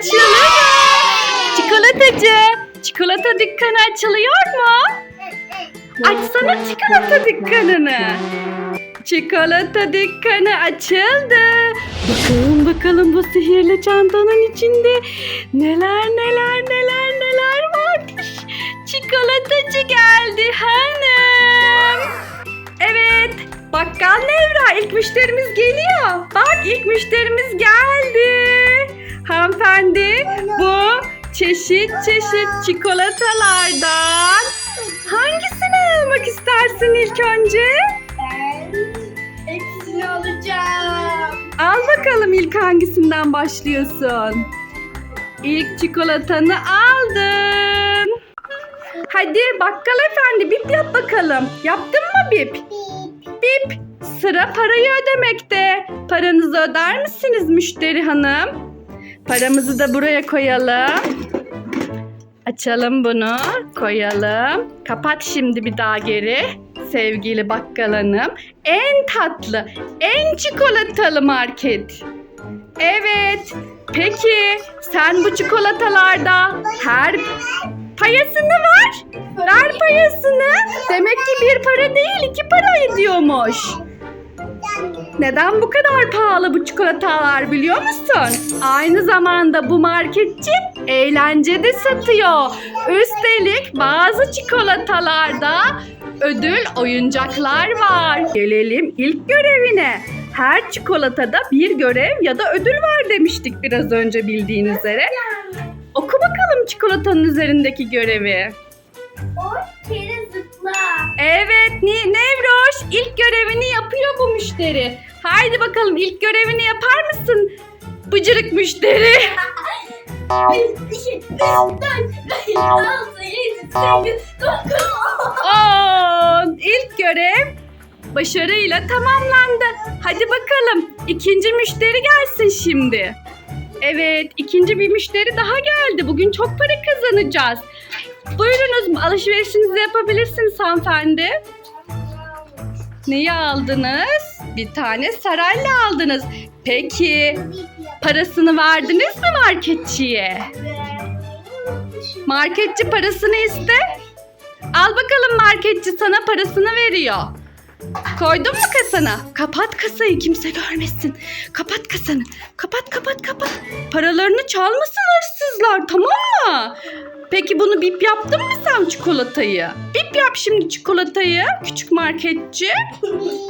açılıyor. Çikolatacı. Çikolata dükkanı açılıyor mu? Açsana çikolata dükkanını. Çikolata dükkanı açıldı. Bakalım bakalım bu sihirli çantanın içinde neler neler neler neler varmış. Çikolatacı geldi hanım. Evet bakkal Nevra ilk müşterimiz geliyor. Bak ilk müşterimiz geldi. Hanımefendi bu çeşit çeşit çikolatalardan hangisini almak istersin ilk önce? Ben hepsini alacağım. Al bakalım ilk hangisinden başlıyorsun? İlk çikolatanı aldın. Hadi bakkal efendi bip yap bakalım. Yaptın mı bip? Bip. Sıra parayı ödemekte. Paranızı öder misiniz müşteri hanım? Paramızı da buraya koyalım. Açalım bunu, koyalım. Kapat şimdi bir daha geri. Sevgili bakkal hanım. En tatlı, en çikolatalı market. Evet. Peki sen bu çikolatalarda her payasını var. Ver payasını. Demek ki bir para değil iki para ediyormuş. Neden bu kadar pahalı bu çikolatalar biliyor musun? Aynı zamanda bu marketçi eğlence de satıyor. Üstelik bazı çikolatalarda ödül oyuncaklar var. Gelelim ilk görevine. Her çikolatada bir görev ya da ödül var demiştik biraz önce bildiğiniz üzere. Oku bakalım çikolatanın üzerindeki görevi. O kere zıpla. Evet Nevroş ilk görevini yapıyor bu müşteri. Haydi bakalım ilk görevini yapar mısın? Bıcırık müşteri. Oo, ilk görev başarıyla tamamlandı. Hadi bakalım ikinci müşteri gelsin şimdi. Evet ikinci bir müşteri daha geldi. Bugün çok para kazanacağız. Buyurunuz alışverişinizi yapabilirsiniz hanımefendi. Neyi aldınız? Bir tane sarayla aldınız. Peki parasını verdiniz mi marketçiye? Marketçi parasını iste. Al bakalım marketçi sana parasını veriyor. Koydun mu kasana? Kapat kasayı kimse görmesin. Kapat kasanı. Kapat kapat kapat. Paralarını çalmasın hırsızlar tamam mı? Peki bunu bip yaptın mı sen çikolatayı? Bip yap şimdi çikolatayı küçük marketçi.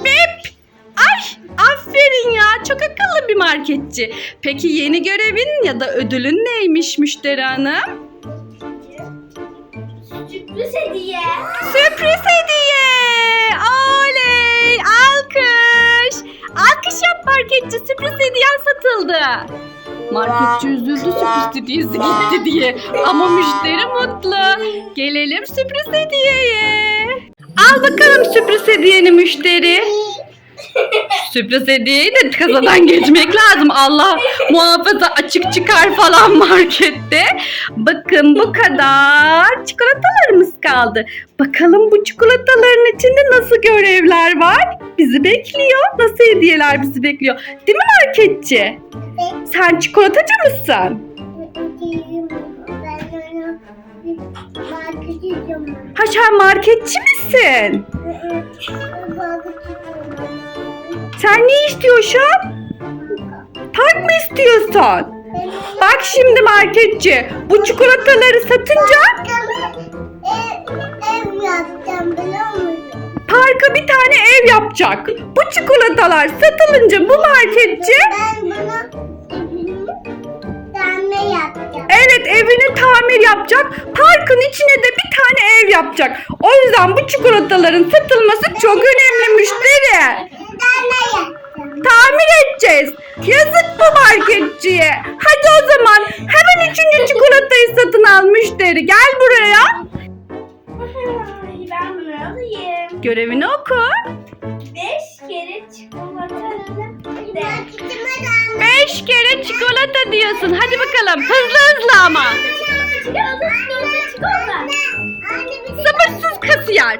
Bip. Ay aferin ya çok akıllı bir marketçi. Peki yeni görevin ya da ödülün neymiş müşteri hanım? Sürpriz hediye. Sürpriz satıldı. Marketçi üzüldü sürpriz hediyesi gitti diye. Ama müşteri mutlu. Gelelim sürpriz hediyeye. Al bakalım sürpriz hediyeni müşteri. Sürpriz hediyeyi de kasadan geçmek lazım. Allah muhafaza açık çıkar falan markette. Bakın bu kadar çikolatalarımız kaldı. Bakalım bu çikolataların içinde nasıl görevler var? Bizi bekliyor. Nasıl hediyeler bizi bekliyor? Değil mi marketçi? Sen çikolatacı mısın? Ha sen marketçi misin? Sen ne istiyorsun? Park mı istiyorsun? Bak şimdi marketçi. Bu çikolataları satınca Ev yapacağım biliyor musun? parka bir tane ev yapacak. Bu çikolatalar satılınca bu marketçi Ben bunu tane yapacağım. evet evini tamir yapacak. Parkın içine de bir tane ev yapacak. O yüzden bu çikolataların satılması çok önemli müşteri. Tamir edeceğiz. Yazık bu marketçiye. Hadi o zaman hemen üçüncü çikolatayı satın al müşteri. Gel buraya. Ben bunu alayım. Görevini oku. Beş kere çikolata. Beş kere çikolata diyorsun. Hadi bakalım. Hızlı hızlı ama. Çikolata, çikolata, çikolata, Sabırsız kasiyer.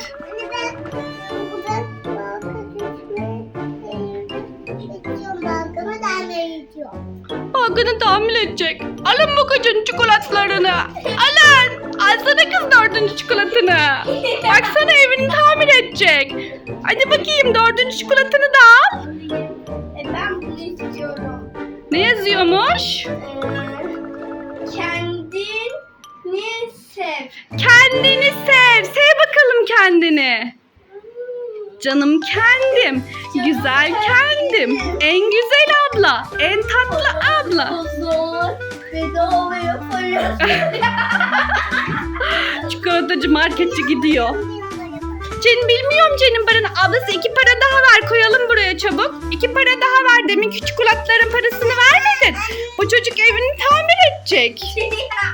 Hakkını tahmin edecek. Alın bu kocanın çikolatalarını. Alın. Alsana kız dördüncü çikolatanı. Baksana evini tamir edecek. Hadi bakayım dördüncü çikolatanı da al. E, ben bunu istiyorum. Ne yazıyormuş? Ee, kendini sev. Kendini sev. Sev bakalım kendini. Canım kendim. Güzel kendim. En güzel abla. En tatlı abla. Çikolatacı marketçi gidiyor. Cenin bilmiyorum Cenin paranı. Ablası iki para daha ver koyalım buraya çabuk. İki para daha ver. Deminki çikolataların parasını vermedin. Bu çocuk evini tamir edecek.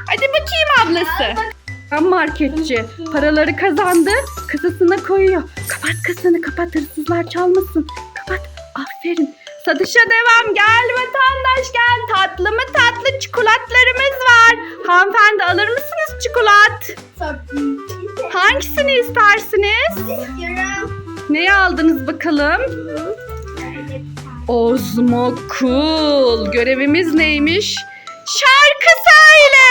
Hadi bakayım ablası. Ben marketçi. Paraları kazandı. Kasasına koyuyor. Kapat kasanı kapat hırsızlar çalmasın. Kapat. Aferin. Satışa devam. Gel vatandaş gel. Tatlı mı tatlı çikolatlarımız var. Hanımefendi alır mısınız çikolat? Tabii. Hangisini istersiniz? İstiyorum. Neyi aldınız bakalım? Ozmo Cool. Görevimiz neymiş? Şarkı söyle.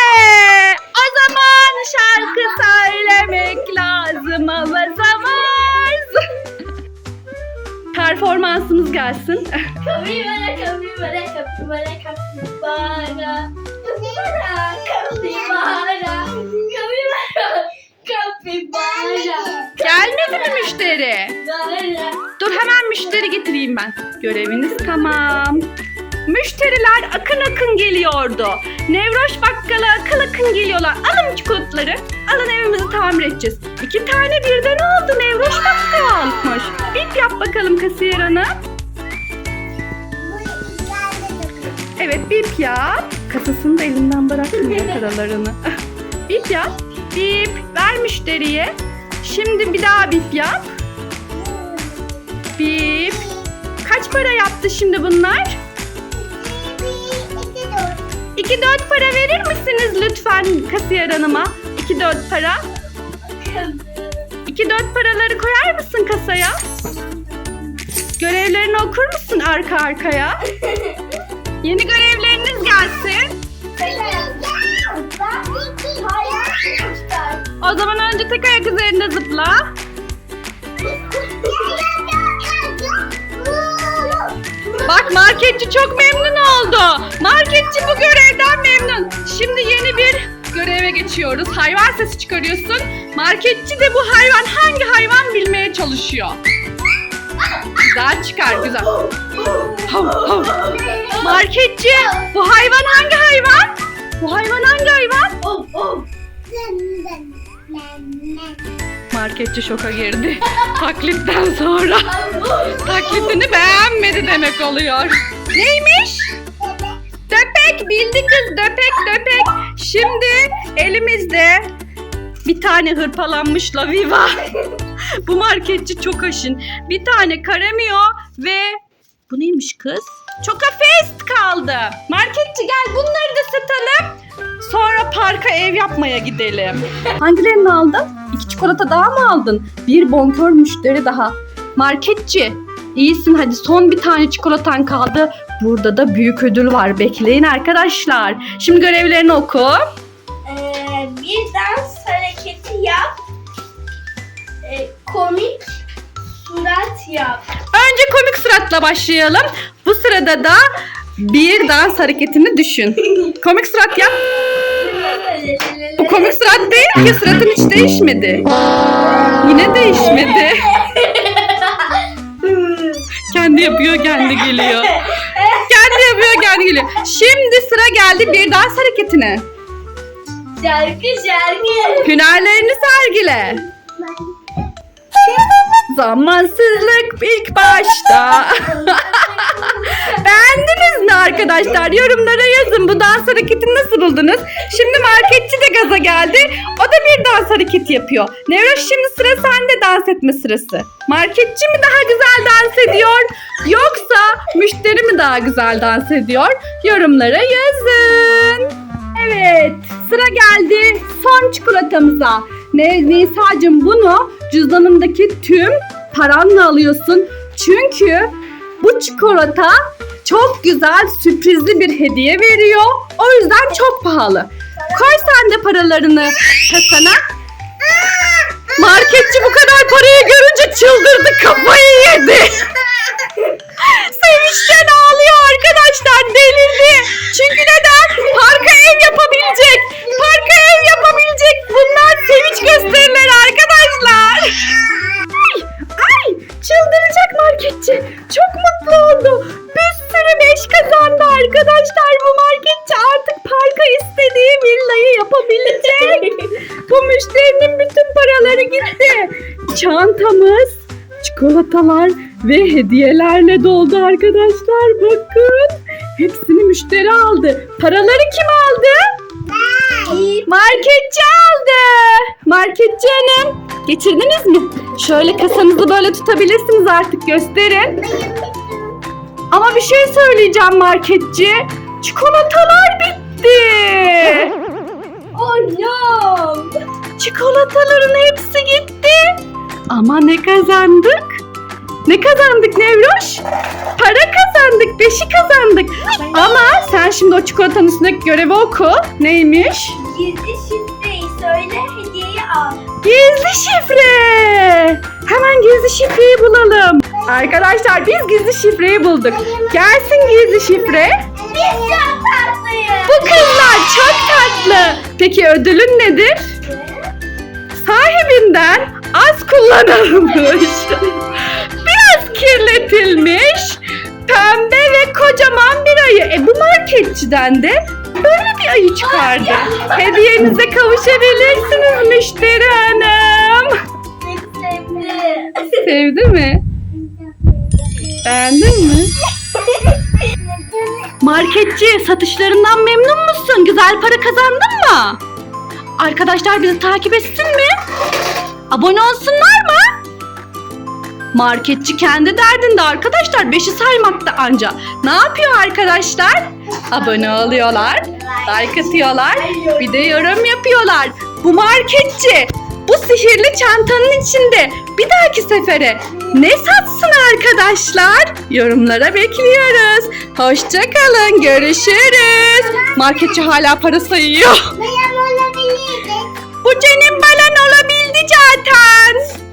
Gelsin. Kapibara, kapibara, kapibara, kapibara. Kapibara, kapibara. Kapibara, kapibara. Gelmedi mi müşteri? Dur hemen müşteri getireyim ben. Göreviniz tamam. Müşteriler akın akın geliyordu. Nevroş bakkala akın akın geliyorlar. Alın çikolataları. Alın evimizi tamir edeceğiz. İki tane birden oldu Nevroş bakkalmış. Bip yap bakalım kasiyer hanım. Evet bip yap. Kasasını da elinden bırakmıyor paralarını. bip yap. Bip. Ver müşteriye. Şimdi bir daha bip yap. Bip. Kaç para yaptı şimdi bunlar? 2-4 para verir misiniz lütfen kasiyer hanıma? 2-4 para. 2-4 paraları koyar mısın kasaya? Görevlerini okur musun arka arkaya? Yeni görevleriniz gelsin. O zaman önce tek ayak üzerinde zıpla. Bak marketçi çok memnun oldu. Marketçi bu görevden memnun. Şimdi yeni bir göreve geçiyoruz. Hayvan sesi çıkarıyorsun. Marketçi de bu hayvan hangi hayvan bilmeye çalışıyor. Güzel çıkar güzel. Hav, hav. Marketçi bu hayvan hangi hayvan? Bu hayvan hangi hayvan? Marketçi şoka girdi. Taklitten sonra. Taklitini beğenmedi demek oluyor. Neymiş? Döpek bildi kız döpek döpek. Şimdi elimizde bir tane hırpalanmış laviva. Bu marketçi çok aşın. Bir tane karemio ve bu neymiş kız? Çoka fest kaldı. Marketçi gel bunları da satalım. Sonra parka ev yapmaya gidelim. Hangilerini aldın? İki çikolata daha mı aldın? Bir bonkör müşteri daha. Marketçi iyisin hadi son bir tane çikolatan kaldı. Burada da büyük ödül var. Bekleyin arkadaşlar. Şimdi görevlerini oku. Ee, bir dans hareketi yap. Ee, komik surat yap. Önce komik suratla başlayalım. Bu sırada da bir dans hareketini düşün. Komik surat yap. Bu komik surat değil ki suratın hiç değişmedi. Yine değişmedi. Kendi yapıyor kendi geliyor. Kendi yapıyor kendi geliyor. Şimdi sıra geldi bir dans hareketine. şarkı şarkı. Hünerlerini sergile. Zamansızlık ilk başta. Beğendiniz mi arkadaşlar? Yorumlara yazın. Bu dans hareketini nasıl buldunuz? Şimdi marketçi de gaza geldi. O da bir dans hareketi yapıyor. Nevroş şimdi sıra sende dans etme sırası. Marketçi mi daha güzel dans ediyor? Yoksa müşteri mi daha güzel dans ediyor? Yorumlara yazın. Evet sıra geldi son çikolatamıza. Ne, Nisa'cığım bunu cüzdanındaki tüm paranla alıyorsun. Çünkü bu çikolata çok güzel sürprizli bir hediye veriyor. O yüzden çok pahalı. Koy sen de paralarını kasana. Marketçi bu kadar parayı görünce çıldırdı kafayı yedi. Sevinçten ağlıyor arkadaşlar delirdi. Çünkü çikolatalar ve hediyelerle doldu arkadaşlar. Bakın. Hepsini müşteri aldı. Paraları kim aldı? Marketçi aldı. Marketçi hanım. Getirdiniz mi? Şöyle kasanızı böyle tutabilirsiniz artık gösterin. Ama bir şey söyleyeceğim marketçi. Çikolatalar bitti. Oh no. Çikolataların hepsi gitti. Ama ne kazandık? Ne kazandık Nevroş? Para kazandık, beşi kazandık. Ama sen şimdi o çikolatanın üstündeki görevi oku. Neymiş? Gizli şifreyi söyle hediyeyi al. Gizli şifre. Hemen gizli şifreyi bulalım. Arkadaşlar biz gizli şifreyi bulduk. Gelsin gizli şifre. Biz çok tatlıyız. Bu kızlar çok tatlı. Peki ödülün nedir? Sahibinden az kullanılmış, biraz kirletilmiş, pembe ve kocaman bir ayı. E bu marketçiden de böyle bir ayı çıkardı. Hediyenize kavuşabilirsiniz müşteri hanım. Sevdi. Sevdi mi? Beğendin mi? Marketçi satışlarından memnun musun? Güzel para kazandın mı? Arkadaşlar bizi takip etsin mi? Abone olsunlar mı? Marketçi kendi derdinde arkadaşlar. Beşi saymakta anca. Ne yapıyor arkadaşlar? Abone oluyorlar. Like atıyorlar. Bir de yorum yapıyorlar. Bu marketçi bu sihirli çantanın içinde bir dahaki sefere ne satsın arkadaşlar? Yorumlara bekliyoruz. Hoşçakalın. Görüşürüz. Marketçi hala para sayıyor. Bu senin balan olabildi Hoşçakalın.